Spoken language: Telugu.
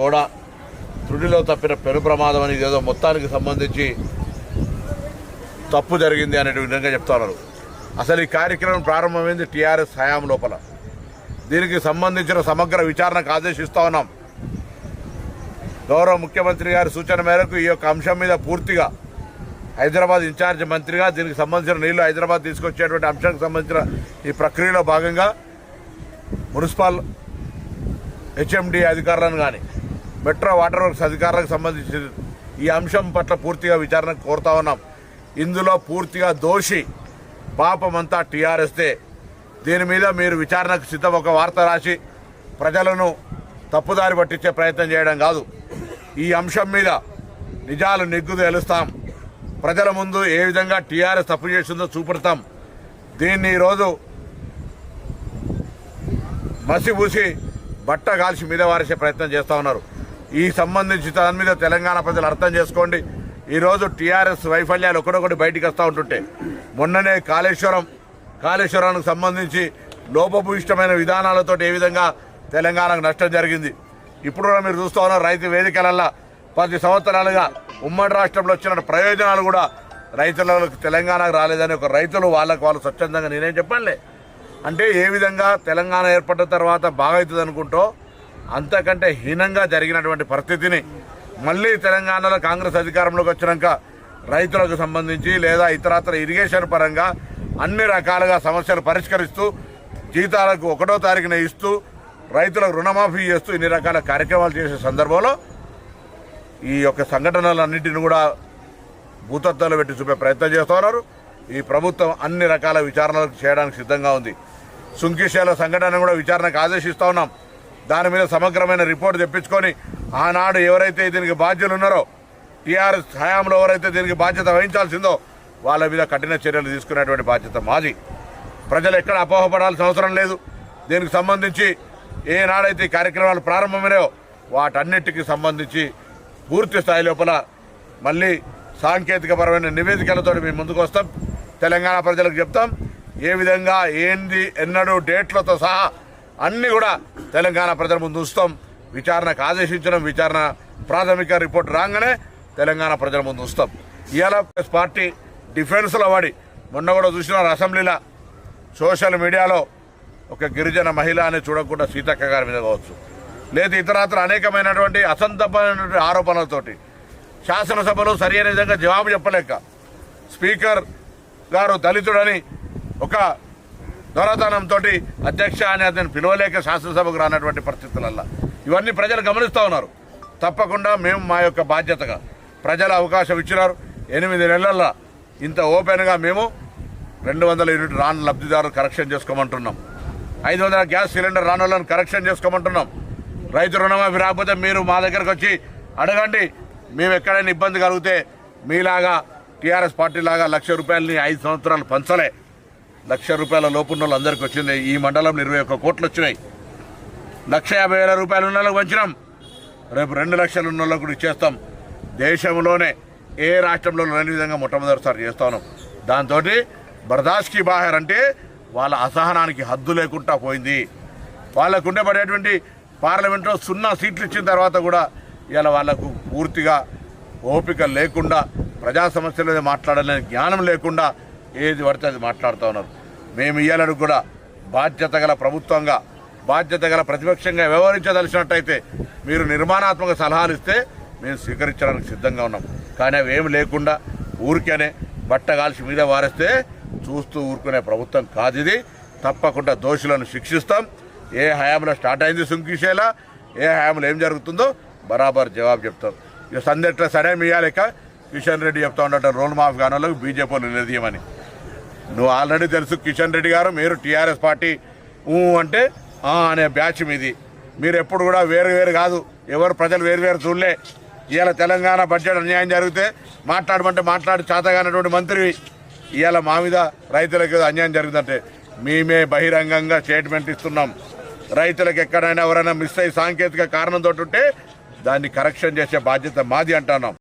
కూడా తృడిలో తప్పిన పెను ప్రమాదం అని ఏదో మొత్తానికి సంబంధించి తప్పు జరిగింది అనే విధంగా చెప్తున్నారు అసలు ఈ కార్యక్రమం ప్రారంభమైంది టీఆర్ఎస్ హయాం లోపల. దీనికి సంబంధించిన సమగ్ర విచారణకు ఆదేశిస్తా ఉన్నాం. గౌరవ ముఖ్యమంత్రి గారి సూచన మేరకు ఈ యొక్క అంశం మీద పూర్తిగా హైదరాబాద్ ఇన్ఛార్జ్ మంత్రిగా దీనికి సంబంధించిన నీళ్ళు హైదరాబాద్ తీసుకొచ్చేటువంటి అంశానికి సంబంధించిన ఈ ప్రక్రియలో భాగంగా మున్సిపల్ హెచ్ఎండి అధికారులను కానీ మెట్రో వాటర్ వర్క్స్ అధికారులకు సంబంధించి ఈ అంశం పట్ల పూర్తిగా విచారణ కోరుతా ఉన్నాం. ఇందులో పూర్తిగా దోషి పాపమంతా టీఆర్ఎస్దే. దీని మీద మీరు విచారణకు సిద్ధం ఒక వార్త రాసి ప్రజలను తప్పుదారి పట్టించే ప్రయత్నం చేయడం కాదు. ఈ అంశం మీద నిజాలు నిగ్గు తెలుస్తాం. ప్రజల ముందు ఏ విధంగా టీఆర్ఎస్ తప్పు చేసిందో చూపెడతాం. దీన్ని ఈరోజు మసిబూసి బట్ట కాల్చి మీద వారేసే ప్రయత్నం చేస్తూ ఉన్నారు. ఈ సంబంధించి దాని మీద తెలంగాణ ప్రజలు అర్థం చేసుకోండి. ఈరోజు టీఆర్ఎస్ వైఫల్యాలు ఒకటొకటి బయటికి వస్తూ ఉంటుంటే మొన్ననే కాళేశ్వరం కాళేశ్వరానికి సంబంధించి లోపభూయిష్టమైన విధానాలతో ఏ విధంగా తెలంగాణకు నష్టం జరిగింది. ఇప్పుడు కూడా మీరు చూస్తూ ఉన్నారు రైతు వేదికలల్లో పది సంవత్సరాలుగా ఉమ్మడి రాష్ట్రంలో వచ్చిన ప్రయోజనాలు కూడా రైతులకు తెలంగాణకు రాలేదని ఒక రైతులు వాళ్ళకు వాళ్ళు స్వచ్ఛందంగా నేనేం చెప్పానులే. అంటే ఏ విధంగా తెలంగాణ ఏర్పడిన తర్వాత బాగవుతుంది అనుకుంటూ అంతకంటే హీనంగా జరిగినటువంటి పరిస్థితిని మళ్ళీ తెలంగాణలో కాంగ్రెస్ అధికారంలోకి వచ్చినాక రైతులకు సంబంధించి లేదా ఇతరత్ర ఇరిగేషన్ పరంగా అన్ని రకాలుగా సమస్యలు పరిష్కరిస్తూ జీతాలకు ఒకటో తారీఖున ఇస్తూ రైతులకు రుణమాఫీ చేస్తూ ఇన్ని రకాల కార్యక్రమాలు చేసే సందర్భంలో ఈ యొక్క సంఘటనలన్నింటిని కూడా భూతత్వాలు పెట్టి చూపే ప్రయత్నం చేస్తున్నారు ఈ ప్రభుత్వం అన్ని రకాల విచారణలు చేయడానికి సిద్ధంగా ఉంది. సుంకిశాల సంఘటన కూడా విచారణకు ఆదేశిస్తూ ఉన్నాం. దాని మీద సమగ్రమైన రిపోర్ట్ తెప్పించుకొని ఆనాడు ఎవరైతే దీనికి బాధ్యులు ఉన్నారో టీఆర్ఎస్ హయాంలో ఎవరైతే దీనికి బాధ్యత వహించాల్సిందో వాళ్ళ మీద కఠిన చర్యలు తీసుకునేటువంటి బాధ్యత మాది. ప్రజలు ఎక్కడ అపోహపడాల్సిన అవసరం లేదు. దీనికి సంబంధించి ఏనాడైతే కార్యక్రమాలు ప్రారంభమైనాయో వాటన్నిటికి సంబంధించి పూర్తి స్థాయి లోపల మళ్ళీ సాంకేతికపరమైన నివేదికలతో మేము ముందుకు వస్తాం. తెలంగాణ ప్రజలకు చెప్తాం. ఏ విధంగా ఏంది ఎన్నడూ డేట్లతో సహా అన్నీ కూడా తెలంగాణ ప్రజల ముందు ఉంచుతాం. విచారణకు ఆదేశించడం విచారణ ప్రాథమిక రిపోర్ట్ రాగానే తెలంగాణ ప్రజల ముందు ఉంచుతాం. ఇవాళ పార్టీ డిఫెన్స్లో వాడి. మొన్న కూడా చూసినారు అసెంబ్లీలో. సోషల్ మీడియాలో ఒక గిరిజన మహిళ అని చూడకుండా సీతక్క గారి మీద కావచ్చు. లేదు ఇతరత్ర అనేకమైనటువంటి అసంతమైనటువంటి ఆరోపణలతోటి. శాసనసభలో సరైన విధంగా జవాబు చెప్పలేక స్పీకర్ గారు దళితుడని ఒక దొరతనంతో అధ్యక్ష అని అతను పిలవలేక శాసనసభకు రానటువంటి పరిస్థితులల్లో. ఇవన్నీ ప్రజలు గమనిస్తూ ఉన్నారు. తప్పకుండా మేము మా యొక్క బాధ్యతగా ప్రజల అవకాశం ఇచ్చినారు. ఎనిమిది నెలల్లో ఇంత ఓపెన్గా మేము రెండు వందల యూనిట్ రాను లబ్ధిదారులు కరెక్షన్ చేసుకోమంటున్నాం. ఐదు వందల గ్యాస్ సిలిండర్ రాని వాళ్ళని కరెక్షన్ చేసుకోమంటున్నాం. రైతు రుణమాఫీ రాకపోతే మీరు మా దగ్గరకు వచ్చి అడగండి. మేము ఎక్కడైనా ఇబ్బంది కలిగితే మీలాగా టీఆర్ఎస్ పార్టీ లాగా లక్ష రూపాయలని ఐదు సంవత్సరాలు పంచలే. లక్ష రూపాయల లోపున్న వాళ్ళు అందరికి వచ్చింది ఈ మండలంలో ఇరవై ఒక్క కోట్లు వచ్చినాయి. లక్ష యాభై వేల రూపాయలు ఉన్న వాళ్ళకి పంచినాం. రేపు రెండు లక్షలు ఉన్న వాళ్ళకు ఇచ్చేస్తాం. దేశంలోనే ఏ రాష్ట్రంలో లేని విధంగా మొట్టమొదటిసారి చేస్తాను. దాంతో బర్దాష్కి బాహర్ అంటే వాళ్ళ అసహనానికి హద్దు లేకుండా పోయింది. వాళ్ళకు ఉండబడేటువంటి పార్లమెంట్లో సున్నా సీట్లు ఇచ్చిన తర్వాత కూడా ఇలా వాళ్ళకు పూర్తిగా ఓపిక లేకుండా ప్రజా సమస్యల మీద మాట్లాడలేని జ్ఞానం లేకుండా ఏది పడితే అది మాట్లాడుతూ ఉన్నారు. మేము ఇవ్వాలని కూడా బాధ్యత గల ప్రభుత్వంగా బాధ్యత గల ప్రతిపక్షంగా వ్యవహరించదలిసినట్టయితే మీరు నిర్మాణాత్మక సలహాలు ఇస్తే మేము స్వీకరించడానికి సిద్ధంగా ఉన్నాం. కానీ అవి ఏమి లేకుండా ఊరికేనే బట్ట కాల్చి మీద వారేస్తే చూస్తూ ఊరుకునే ప్రభుత్వం కాదు ఇది. తప్పకుండా దోషులను శిక్షిస్తాం. ఏ హయాంలో స్టార్ట్ అయింది సుంకిషేలా ఏ హయాంలో ఏం జరుగుతుందో బరాబర్ జవాబు చెప్తాం. ఇక సందెట్ల సరే మీయాలేక కిషన్ రెడ్డి చెప్తా ఉండటం రోల్ మాఫ్ కానోళ్ళకు బీజేపీలు నిలదీయమని. నువ్వు ఆల్రెడీ తెలుసు కిషన్ రెడ్డి గారు మీరు టీఆర్ఎస్ పార్టీ ఊ అంటే అనే బ్యాచ్ మీది. మీరు ఎప్పుడు కూడా వేరు వేరు కాదు ఎవరు ప్రజలు వేరు వేరు చూడలే. ఇవాళ తెలంగాణ బడ్జెట్ అన్యాయం జరిగితే మాట్లాడమంటే మాట్లాడి చేతగానటువంటి మంత్రి ఇవాళ మా మీద రైతులకు అన్యాయం జరుగుతుందంటే మేమే బహిరంగంగా స్టేట్మెంట్ ఇస్తున్నాం. రైతులకు ఎక్కడైనా ఎవరైనా మిస్ అయ్యి సాంకేతిక కారణంతో ఉంటే దాన్ని కరెక్షన్ చేసే బాధ్యత మాది అంటున్నాం.